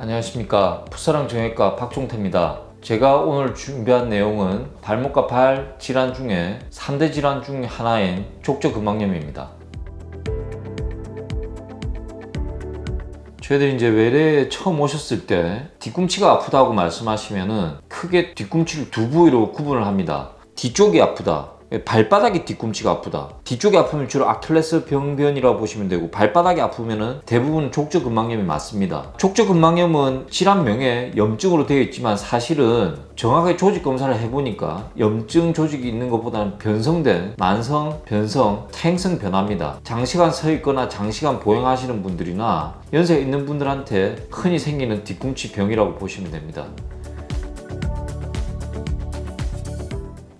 안녕하십니까. 풋사랑 정형외과 박종태입니다. 제가 오늘 준비한 내용은 발목과 발 질환 중에 3대 질환 중 하나인 족저근막염입니다. 저희들이 이제 외래에 처음 오셨을 때 뒤꿈치가 아프다고 말씀하시면은 크게 뒤꿈치를 두 부위로 구분을 합니다. 뒤쪽이 아프다 발바닥이 뒤꿈치가 아프다. 뒤쪽이 아프면 주로 아킬레스 병변이라고 보시면 되고 발바닥이 아프면은 대부분 족저근막염이 맞습니다. 족저근막염은 질환명에 염증으로 되어 있지만 사실은 정확하게 조직 검사를 해보니까 염증 조직이 있는 것보다는 변성된 만성, 변성, 퇴행성 변화입니다. 장시간 서 있거나 장시간 보행하시는 분들이나 연세 있는 분들한테 흔히 생기는 뒤꿈치 병이라고 보시면 됩니다.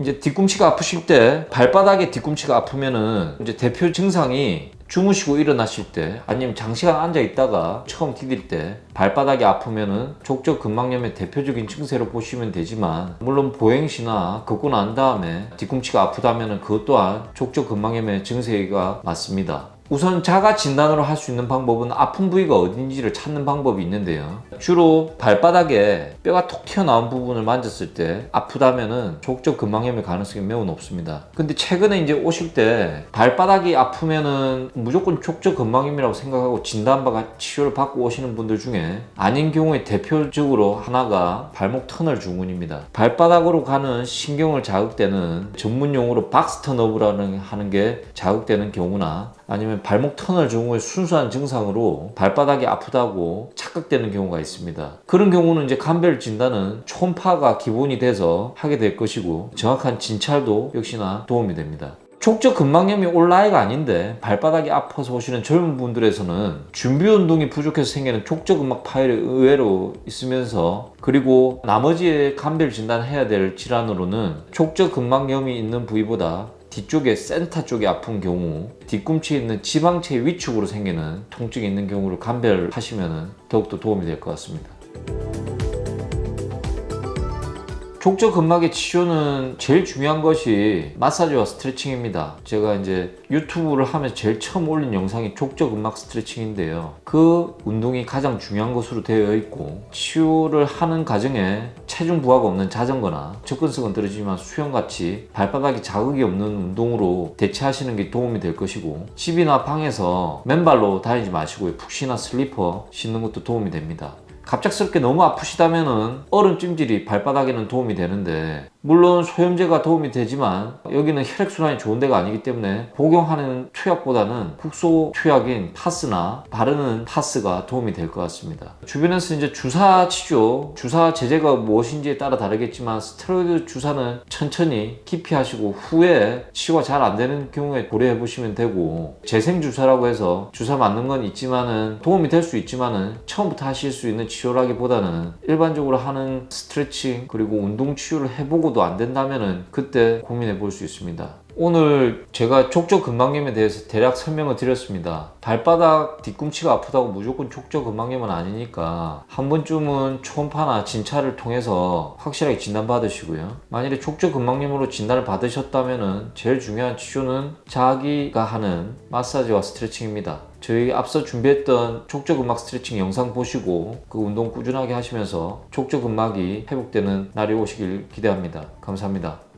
이제 뒤꿈치가 아프실 때 발바닥에 뒤꿈치가 아프면은 이제 대표 증상이 주무시고 일어나실 때 아니면 장시간 앉아 있다가 처음 디딜 때 발바닥이 아프면은 족저 근막염의 대표적인 증세로 보시면 되지만 물론 보행시나 걷고 난 다음에 뒤꿈치가 아프다면은 그것 또한 족저 근막염의 증세가 맞습니다. 우선 자가 진단으로 할 수 있는 방법은 아픈 부위가 어딘지를 찾는 방법이 있는데요. 주로 발바닥에 뼈가 톡 튀어나온 부분을 만졌을 때 아프다면은 족적 근막염의 가능성이 매우 높습니다. 근데 최근에 이제 오실 때 발바닥이 아프면은 무조건 족적 근막염이라고 생각하고 진단받아 치료를 받고 오시는 분들 중에 아닌 경우에 대표적으로 하나가 발목 터널 증후군입니다. 발바닥으로 가는 신경을 자극되는 전문 용어로 박스 터너브라는 하는 게 자극되는 경우나 아니면 발목 터널 증후의 순수한 증상으로 발바닥이 아프다고 착각되는 경우가 있습니다. 그런 경우는 이제 감별 진단은 초음파가 기본이 돼서 하게 될 것이고 정확한 진찰도 역시나 도움이 됩니다. 족저 근막염이 올 나이가 아닌데 발바닥이 아파서 오시는 젊은 분들에서는 준비 운동이 부족해서 생기는 족저 근막 파열이 의외로 있으면서 그리고 나머지 감별 진단해야 될 질환으로는 족저 근막염이 있는 부위보다 뒤쪽에 센터 쪽이 아픈 경우 뒤꿈치에 있는 지방체 위축으로 생기는 통증이 있는 경우를 감별하시면 더욱더 도움이 될 것 같습니다. 족저 근막의 치료는 제일 중요한 것이 마사지와 스트레칭입니다. 제가 이제 유튜브를 하면서 제일 처음 올린 영상이 족저 근막 스트레칭인데요. 그 운동이 가장 중요한 것으로 되어 있고 치료를 하는 과정에 체중 부하가 없는 자전거나 접근성은 떨어지지만 수영같이 발바닥에 자극이 없는 운동으로 대체하시는 게 도움이 될 것이고 집이나 방에서 맨발로 다니지 마시고 푹신한 슬리퍼 신는 것도 도움이 됩니다. 갑작스럽게 너무 아프시다면은 얼음 찜질이 발바닥에는 도움이 되는데 물론 소염제가 도움이 되지만 여기는 혈액순환이 좋은 데가 아니기 때문에 복용하는 투약보다는 국소 투약인 파스나 바르는 파스가 도움이 될 것 같습니다. 주변에서 이제 주사 치료, 주사 제제가 무엇인지에 따라 다르겠지만 스테로이드 주사는 천천히 깊이 하시고 후에 치료가 잘 안 되는 경우에 고려해 보시면 되고 재생 주사라고 해서 주사 맞는 건 있지만은 도움이 될 수 있지만은 처음부터 하실 수 있는 치료라기보다는 일반적으로 하는 스트레칭 그리고 운동 치료를 해보고 도 안 된다면은 그때 고민해 볼 수 있습니다. 오늘 제가 족저 근막염에 대해서 대략 설명을 드렸습니다. 발바닥 뒤꿈치가 아프다고 무조건 족저 근막염은 아니니까 한 번쯤은 초음파나 진찰을 통해서 확실하게 진단 받으시고요. 만일에 족저 근막염으로 진단을 받으셨다면은 제일 중요한 치료는 자기가 하는 마사지와 스트레칭입니다. 저희 앞서 준비했던 족저 근막 스트레칭 영상 보시고 그 운동 꾸준하게 하시면서 족저 근막이 회복되는 날이 오시길 기대합니다. 감사합니다.